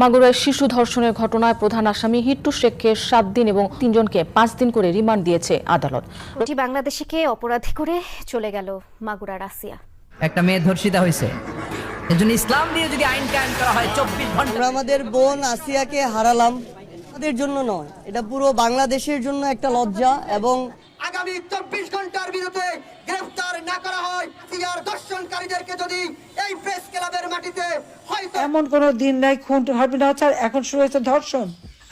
মাগুরায় শিশু ধর্ষণের ঘটনায় প্রধান আসামি হিট্টু শেখকে সাত দিন এবং তিনজনকে পাঁচ দিন করে রিমান্ড দিয়েছে আদালত। বাংলাদেশিকে অপরাধী করে চলে গেল মাগুরা রাশিয়া। একটা মেয়ে ধর্ষিতা হয়েছে। এর জন্য ইসলাম দিয়ে যদি আইন কায়েম করা হয় চব্বিশ ঘণ্টা আমাদের বোন আসিয়াকে হারালাম। আমাদের জন্য নয় এটা পুরো বাংলাদেশের জন্য একটা লজ্জা এবং আগামী চব্বিশ ঘণ্টার বিরুদ্ধে গ্রেফতার না করা হয় সিআর দর্শনকারীদেরকে যদি এই প্রেস ক্লাবের মাটিতে হয়তো এমন কোনো দিন নাই খুন হবে না স্যার আর এখন শুরু হয়েছে ধর্ষণ।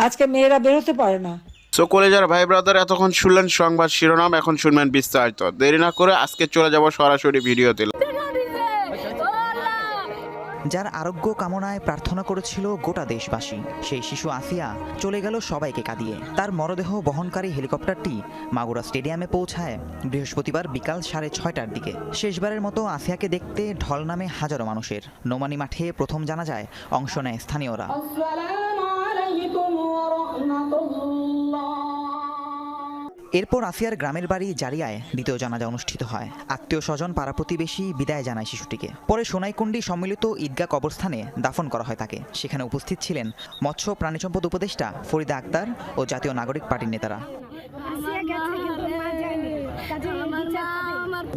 আজকে মেয়েরা বেরোতে পারে না। সো কলেজার ভাই ব্রাদার এতক্ষণ শুনলেন সংবাদ শিরোনাম এখন শুনবেন বিস্তারিত। দেরি না করে আজকে চলে যাব সরাসরি ভিডিওতে। যার আরোগ্য কামনায় প্রার্থনা করেছিল গোটা দেশবাসী। সেই শিশু আসিয়া চলে গেল সবাইকে কাঁদিয়ে। তার মরদেহ বহনকারী হেলিকপ্টারটি মাগুরা স্টেডিয়ামে পৌঁছায় বৃহস্পতিবার বিকাল সাড়ে ছয়টার দিকে। শেষবারের মতো আসিয়াকে দেখতে ঢল নামে হাজারো মানুষের। নোমানি মাঠে প্রথম জানা যায় অংশ নেয় স্থানীয়রা। এরপর আসিয়ার গ্রামের বাড়ি জারিয়ায় দ্বিতীয় জানাজা অনুষ্ঠিত হয়। আত্মীয় স্বজন, পাড়া প্রতিবেশী বিদায় জানায় শিশুটিকে। পরে সোনাইকুণ্ডি সম্মিলিত ঈদগাহ কবরস্থানে দাফন করা হয় তাকে। সেখানে উপস্থিত ছিলেন মৎস্য প্রাণী সম্পদ উপদেষ্টা ফরিদা আক্তার ও জাতীয় নাগরিক পার্টির নেতারা।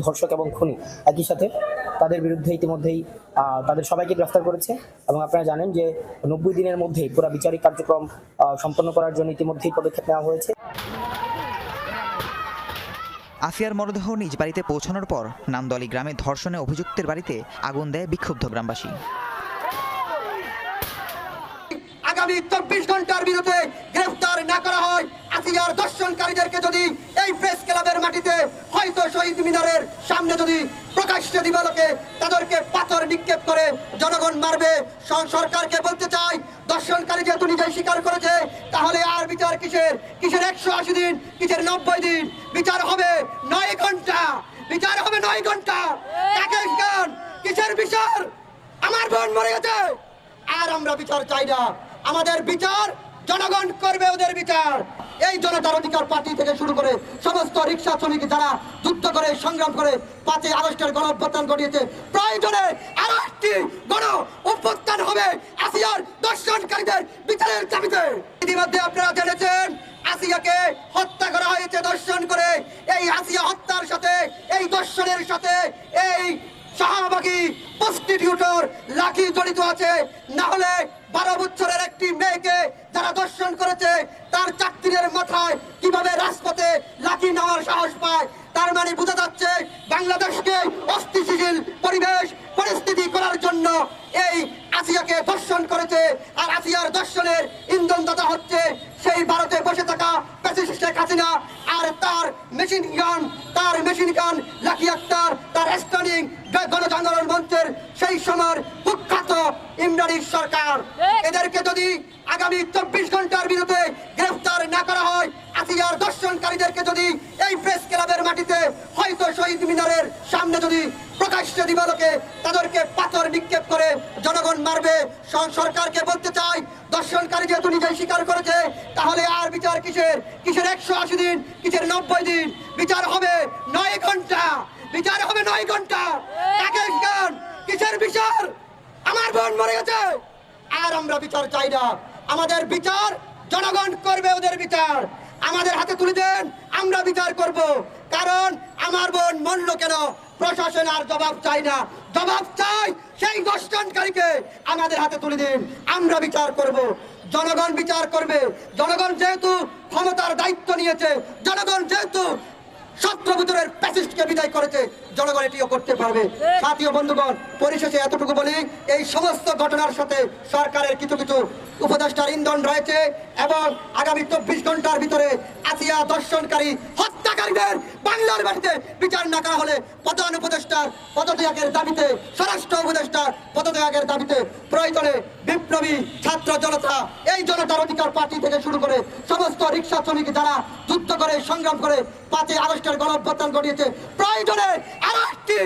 ধর্ষক এবং খুনি একই সাথে তাদের বিরুদ্ধে ইতিমধ্যেই তাদের সবাইকে গ্রেফতার করেছে এবং আপনারা জানেন যে নব্বই দিনের মধ্যেই পুরো বিচারিক কার্যক্রম সম্পন্ন করার জন্য ইতিমধ্যেই পদক্ষেপ নেওয়া হয়েছে। আসিয়ার মরদেহ নিজ বাড়িতে পৌঁছানোর পর নামদলি গ্রামে ধর্ষণে অভিযুক্তের বাড়িতে আগুন দেয় বিক্ষুব্ধ গ্রামবাসী। আগামী চব্বিশ ঘণ্টার বিরুদ্ধে গ্রেফতার না করা হয় আসিয়ার দর্শনকারীদেরকে যদি এই প্রেস ক্লাবের মাটিতে হয়তো শহীদ মিনারের সামনে যদি প্রকাশ্যে দিবালোকে তাদেরকে পাথর নিক্ষেপ করে জনগণ মারবে, সরকারকে বলতে চাই দর্শনকারী যেহেতু নিজেই স্বীকার করেছে, তাহলে বিচার কিসের? কিসের একশো আশি দিন? কিসের নব্বই দিন? বিচার হবে নয় ঘণ্টা। বিচার হবে নয় ঘণ্টা। কিসের বিচার? আমার বোন মরে গেছে। আর আমরা বিচার চাই না। আমাদের বিচার, জনগণ করবে ওদের বিচার। এই জনতার অধিকার পার্টি থেকে শুরু করে সমস্ত রিক্সা শ্রমিক যারা যুদ্ধ করে, সংগ্রাম করে পাঁচই আগস্টের গণ অভ্যুত্থান ঘটিয়েছে, প্রয়োজনে আরও একটি গণ অভ্যুত্থান হবে। আসিয়ার দর্শনকারীদের বিচারের দাবিতে। ইতিমধ্যে আপনারা জেনেছেন, আসিয়াকে হত্যা করা হয়েছে দর্শন করে। এই আসিয়া হত্যার সাথে, এই দর্শনের সাথে এই শাহবাগী প্রস্টিটিউটর লাঠি জড়িত আছে। না হলে বারো বছরের একটি মেয়েকে যারা দর্শন করেছে, তার চাকরির মাথায় কীভাবে রাজপথে লাঠি নেওয়ার সাহস পায়, তার মানে বোঝা যাচ্ছে বাংলাদেশকে অস্থিতিশীল পরিবেশ পরিস্থিতি করার জন্য এই আসিয়াকে দর্শন করেছে আর আসিয়ার দর্শনের ইন্ধনদাতা হচ্ছে সেই ভারতে বসে থাকা প্যাসিস্ট শেখ হাসিনা আর তার মেশিন গান তার মেশিন গান লাকি আক্তার তার স্টানিং গণজাগরণ মঞ্চের সেই সময়ের কুখ্যাত ইমরানি সরকার। এদেরকে যদি আগামী চব্বিশ ঘণ্টার বিরুদ্ধে গ্রেফতার না করা হয় আসিয়ার দর্শনকারীদেরকে যদি এই প্রেস ক্লাবের মাটিতে হয়তো শহীদ মিনারের সামনে যদি প্রকাশ্যে দিবালোকে তাদেরকে পাথর নিক্ষেপ করে জনগণ মারবে। সরকারকে বলতে চাই, দর্শনকারী যেহেতু নিজেই স্বীকার করেছে, তাহলে আর বিচার কিসের? কিসের একশো আশি দিন, কিসের নব্বই দিন? বিচার হবে নয় ঘণ্টা। বিচার হবে নয় ঘণ্টা। কিসের বিচার? আমার বোন মরে গেছে। আর আমরা বিচার চাই না। আমাদের বিচার জনগণ করবে ওদের বিচার। আমাদের হাতে তুলে দেন, আমরা বিচার করব। কারণ আমার বোন মরল কেন? প্রশাসন আর জবাব চাই না। জবাব চাই সেই দশজনকারীকে আমাদের হাতে তুলে দিন। আমরা বিচার করব। জনগণ বিচার করবে। জনগণ যেহেতু ক্ষমতার দায়িত্ব নিয়েছে, জনগণ যেহেতু সতেরো বছরের প্যাসিস্টকে বিদায় করেছে জনগণ এটিও করতে পারবে। সাথীয় বন্ধুগণ পরিশেষে এতটুকু বলি এই সমস্ত ঘটনার সাথে সরকারের কিছু কিছু উপদেষ্টার ইন্ধন রয়েছে এবং আগামী চব্বিশ ঘণ্টার ভিতরে আসিয়া দর্শনকারী হত্যাকারীদের বাংলার বাড়িতে বিচার না করা হলে প্রধান উপদেষ্টার পদত্যাগের দাবিতে স্বরাষ্ট্র উপদেষ্টার পদত্যাগের দাবিতে প্রয়োজনে বিপ্লবী ছাত্র জনতা এই জনতার অধিকার পার্টি থেকে শুরু করে সমস্ত রিক্সা শ্রমিক যারা যুদ্ধ করে সংগ্রাম করে পাঁচই আগস্টের গণ অভ্যুত্থান ঘটিয়েছে। প্রয়োজনে আরও একটি